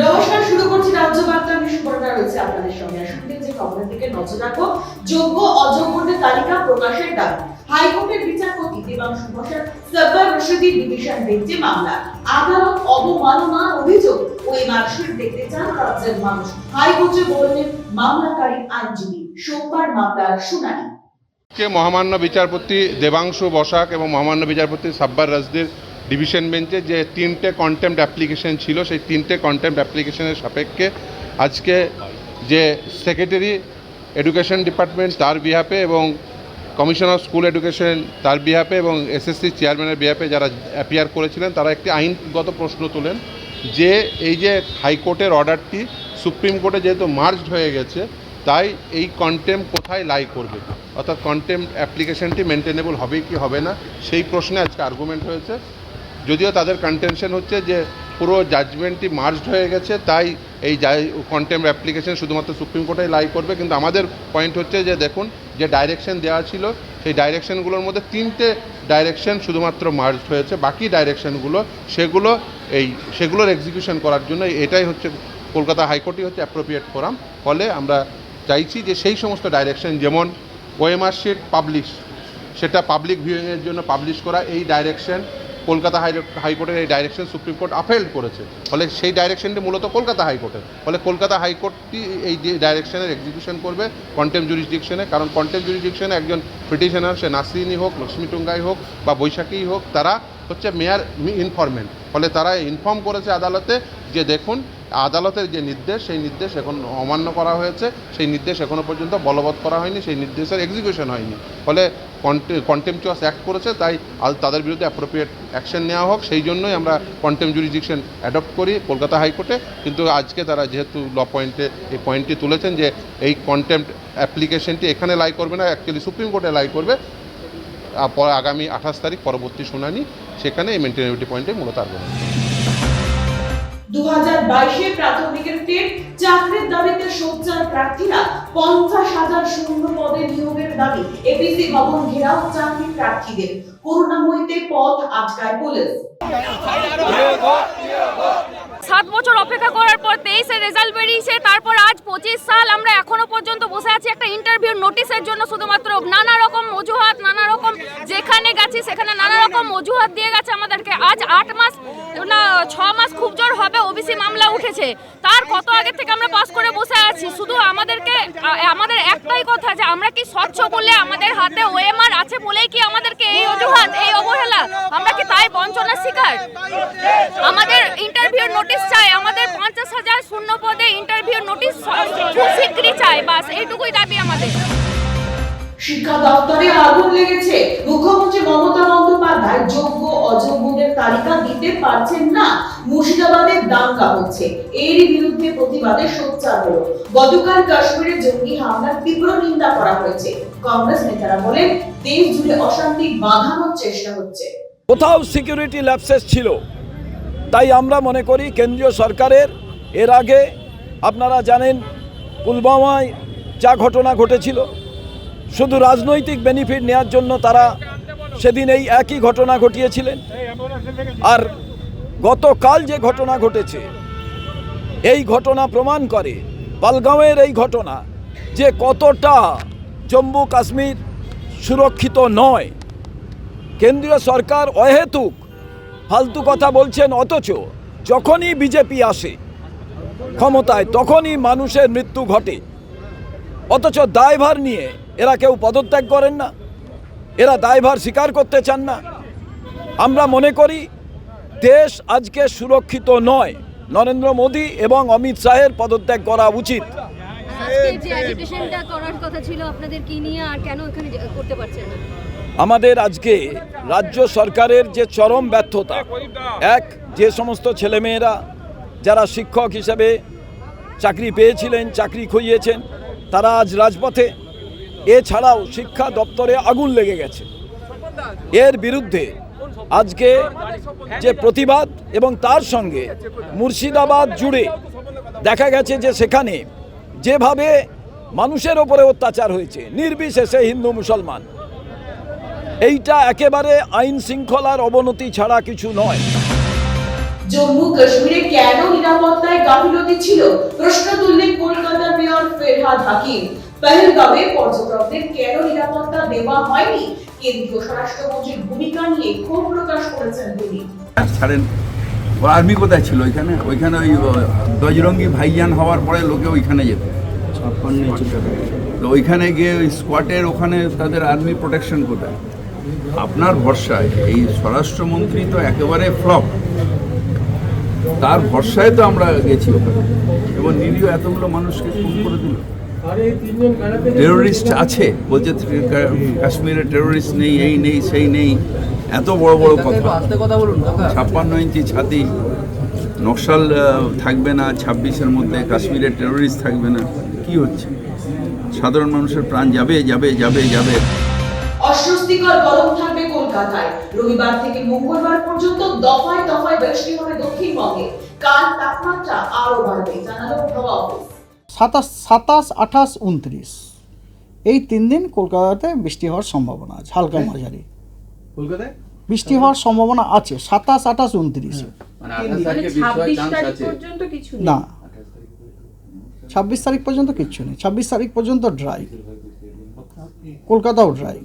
নমস্কার, শুরু করছি আমি সুবর্ণা রয়েছে আপনাদের সঙ্গে। শুনতে যে খবরের দিকে নজর রাখো যোগ্য অযোগ্যদের তালিকা প্রকাশের দাবি। হাইকোর্টের বিচারপতি ডিভিশন বেঞ্চে মামলা। আদালত অভিযোগ ওই মার্কশিট দেখতে চান রাজ্যের মানুষ। হাইকোর্টে বললেন, মামলাকারী আইনজীবী, সোমবার মামলার শুনানি। মহামান্য বিচারপতি দেবাংশু বসাক এবং মহামান্য বিচারপতি সাব্বার রাজদের ডিভিশন বেঞ্চে যে তিনটে কন্টেম্পট অ্যাপ্লিকেশন ছিল, সেই তিনটে কন্টেম্পট অ্যাপ্লিকেশনের সাপেক্ষে আজকে যে সেক্রেটারি এডুকেশন ডিপার্টমেন্ট তার বিহাপে এবং কমিশন অফ স্কুল এডুকেশন তার বিহাপে এবং এসএসসি চেয়ারম্যানের বিহাপে যারা অ্যাপিয়ার করেছিলেন, তারা একটি আইনগত প্রশ্ন তোলেন যে এই যে হাইকোর্টের অর্ডারটি সুপ্রিম কোর্টে যেহেতু মার্জড হয়ে গেছে, তাই এই কন্টেম্প কোথায় লাই করবে? অর্থাৎ কন্টেম্প অ্যাপ্লিকেশনটি মেনটেনেবল হবে কি হবে না, সেই প্রশ্নে আজকে আর্গুমেন্ট হয়েছে। যদিও তাদের কন্টেনশন হচ্ছে যে পুরো জাজমেন্টটি মার্জড হয়ে গেছে, তাই এই কন্টেম্প অ্যাপ্লিকেশন শুধুমাত্র সুপ্রিম কোর্টে লাই করবে। কিন্তু আমাদের পয়েন্ট হচ্ছে যে দেখুন, যে ডাইরেকশন দেওয়া ছিল, সেই ডাইরেকশনগুলোর মধ্যে তিনটে ডাইরেকশন শুধুমাত্র মার্জড হয়েছে। বাকি ডাইরেকশনগুলো সেগুলো এই, সেগুলোর এক্সিকিউশন করার জন্য এটাই হচ্ছে, কলকাতা হাইকোর্টই হচ্ছে অ্যাপ্রোপ্রিয়েট ফোরাম ফলে আমরা চাইছি যে সেই সমস্ত ডাইরেকশন যেমন ওএমআর শিট পাবলিশ সেটা পাবলিক ভিউইংয়ের জন্য পাবলিশ করা, এই ডাইরেকশন কলকাতা হাই হাইকোর্টের এই ডাইরেকশন সুপ্রিম কোর্ট আপেল করেছে। ফলে সেই ডাইরেকশনটি মূলত কলকাতা হাইকোর্টের। ফলে কলকাতা হাইকোর্টটি এই ডাইরেকশনের এক্সিকিউশন করবে কন্টেম জুরিসডিকশনে কারণ কন্টেম জুরিসডিকশনে একজন পিটিশনার সে নাসরিনী হোক, লক্ষ্মী টুঙ্গাই হোক বা বৈশাখী হোক, তারা হচ্ছে মেয়ার ইনফরমেন্ট ফলে তারা ইনফর্ম করেছে আদালতে যে দেখুন, আদালতের যে নির্দেশ, সেই নির্দেশ এখন অমান্য করা হয়েছে। সেই নির্দেশ এখনও পর্যন্ত বলবৎ করা হয়নি, সেই নির্দেশের এক্সিকিউশন হয়নি। ফলে কন্টেম্পচুয়াস অ্যাক্ট করেছে, তাই তাদের বিরুদ্ধে অ্যাপ্রোপ্রিয়েট অ্যাকশন নেওয়া হোক। সেই জন্যই আমরা কন্টেম জুরিডিকশন অ্যাডপ্ট করি কলকাতা হাইকোর্টে। কিন্তু আজকে তারা যেহেতু ল পয়েন্টে এই পয়েন্টটি তুলেছেন যে এই কন্টেম্প অ্যাপ্লিকেশনটি এখানে লাই করবে না অ্যাকচুয়ালি সুপ্রিম কোর্টে লাই করবে। আগামী আঠাশ তারিখ পরবর্তী শুনানি সেখানে এই মেনটেনেবিলিটি পয়েন্টে মূলত আর্গুমেন্ট দু হাজার বাইশে প্রাথমিকের টেট চাকরির দাবিতে সোচ্চার প্রার্থীরা পঞ্চাশ হাজার শূন্য পদে নিয়োগের দাবি এপিসি ভবন ঘেরাও চাকরি প্রার্থীদের। করুণাময়ীতে পথ আটকায় পুলিশ। সাত বছর অপেক্ষা করার পর তেইশে রেজাল্ট বেরিয়েছে তারপর আজ পঁচিশ সাল। আমরা এখনও পর্যন্ত বসে আছি একটা ইন্টারভিউ নোটিশের জন্য। অজুহাত দিয়ে গেছে আমাদেরকে। আজ আট মাস, না, ছ মাস খুব জোর হবে ওবিসি মামলা উঠেছে। তার কত আগে থেকে আমরা পাস করে বসে আছি? শুধু আমাদেরকে আমাদের একটাই কথা যে আমরা কি স্বচ্ছ বলে আমাদের হাতে ওএমআর আছে বলেই কি আমাদেরকে এই অজুহাত, এই অবহেলা? আমরা কি তাই বঞ্চনার শিকার? আমাদের ইন্টারভিউ নোটিশ চাই, আমাদের পঞ্চাশ হাজার শূন্য পদে ইন্টারভিউ নোটিশ খুব শীঘ্রই চাই, বাস, এইটুকুই দাবি আমাদের। শিক্ষা দপ্তরে আগুন লেগেছে মুখ্যমন্ত্রী মমতা বন্দ্যোপাধ্যায় যোগ্য অযোগ্যদের তালিকা দিতে পারছেন না। মুর্শিদাবাদে দাঙ্গা হচ্ছে। এরই বিরুদ্ধে প্রতিবাদে সোচ্চার হলো। গতকাল কাশ্মীরে জঙ্গি হামলার তীব্র নিন্দা করা হয়েছে। কংগ্রেস নেতারা বলেন, দেশ জুড়ে অশান্তি বাঁধানোর চেষ্টা হচ্ছে। কোথাও সিকিউরিটি ল্যাপসেস ছিল। তাই আমরা মনে করি কেন্দ্রীয় সরকারের, এর আগে আপনারা জানেন পুলবামায় যা ঘটনা ঘটেছিল। শুধু রাজনৈতিক বেনিফিট নেওয়ার জন্য তারা সেদিন এই একই ঘটনা ঘটিয়েছিলেন। আর গতকাল যে ঘটনা ঘটেছে, এই ঘটনা প্রমাণ করে পালগাঁওয়ের এই ঘটনা যে কতটা জম্মু কাশ্মীর সুরক্ষিত নয়। কেন্দ্রীয় সরকার অহেতুক ফালতু কথা বলছেন, অথচ যখনই বিজেপি আসে ক্ষমতায়, তখনই মানুষের মৃত্যু ঘটে। অথচ দায়ভার নিয়ে এরা কেউ পদত্যাগ করেন না। এরা দায়ভার স্বীকার করতে চান না। আমরা মনে করি দেশ আজকে সুরক্ষিত নয়। নরেন্দ্র মোদী এবং অমিত শাহের পদত্যাগ করা উচিত। আমাদের আজকে রাজ্য সরকারের যে চরম ব্যর্থতা এক যে সমস্ত ছেলেমেয়েরা যারা শিক্ষক হিসেবে চাকরি পেয়েছিলেন চাকরি খুইয়েছেন তারা আজ রাজপথে এছাড়াও শিক্ষা দপ্তরে আগুন লেগে গেছে। এর বিরুদ্ধে আজকে যে প্রতিবাদ এবং তার সঙ্গে মুর্শিদাবাদ জুড়ে দেখা গেছে যে সেখানে যেভাবে মানুষের ওপরে অত্যাচার হয়েছে, নির্বিশেষে হিন্দু মুসলমান। এইটা একেবারে আইন শৃঙ্খলার অবনতি ছাড়া কিছু নয়। জম্মু কাশ্মীরে কেন নিরাপত্তায় গাফিলতি ছিল? প্রশ্ন ফেরহাদ হাকিম। পেহেলগামে পর্যটকদের কেন নিরাপত্তা দেওয়া হয়নি? কেন্দ্রীয় স্বরাষ্ট্রমন্ত্রীর ভূমিকা নিয়ে ক্ষোভ প্রকাশ করেছেন তিনি। ছাড়েন ও আর্মি কোথায় ছিল ওইখানে? ওইখানে ওই ও, বজরঙ্গি ভাইজান হওয়ার পরে লোকে ওইখানে যেত। তো ওইখানে গিয়ে ওই স্কোয়াটের ওখানে তাদের আর্মি প্রোটেকশন কোথায়? আপনার ভরসায়। এই স্বরাষ্ট্রমন্ত্রী তো একেবারে ফ্লপ। তার ভরসায় তো আমরা গেছি ওখানে। এবং নিরীহ এতগুলো মানুষকে খুন করে দিল। টেরোরিস্ট আছে বলছে কাশ্মীরে টেরোরিস্ট নেই এই নেই সেই নেই এত বড় বড় কথা। ছাপ্পান্ন ইঞ্চি ছাতি নকশাল থাকবে না ছাব্বিশের মধ্যে কাশ্মীরে টেরোরিস্ট থাকবে না কি হচ্ছে? সাধারণ মানুষের প্রাণ যাবে যাবে যাবে যাবে। অস্বস্তিকর গরম থাকবে কলকাতায়। রবিবার থেকে মঙ্গলবার পর্যন্ত দফায় দফায় বৃষ্টি হবে দক্ষিণবঙ্গে। কাল তাপমাত্রা আরও বাড়বে জানালো হাওয়া অফিস সাতাশ সাতাশ আঠাশ উনত্রিশ। এই তিন দিন কলকাতাতে বৃষ্টি হওয়ার সম্ভাবনা আছে হালকা মাঝারি। কলকাতায়? বৃষ্টি হওয়ার সম্ভাবনা আছে সাতাশ আঠাশ উনত্রিশে। মানে হওয়ার চান্স আছে। না। ছাব্বিশ তারিখ পর্যন্ত কিচ্ছু নেই ছাব্বিশ তারিখ পর্যন্ত ড্রাই কলকাতাও ড্রাই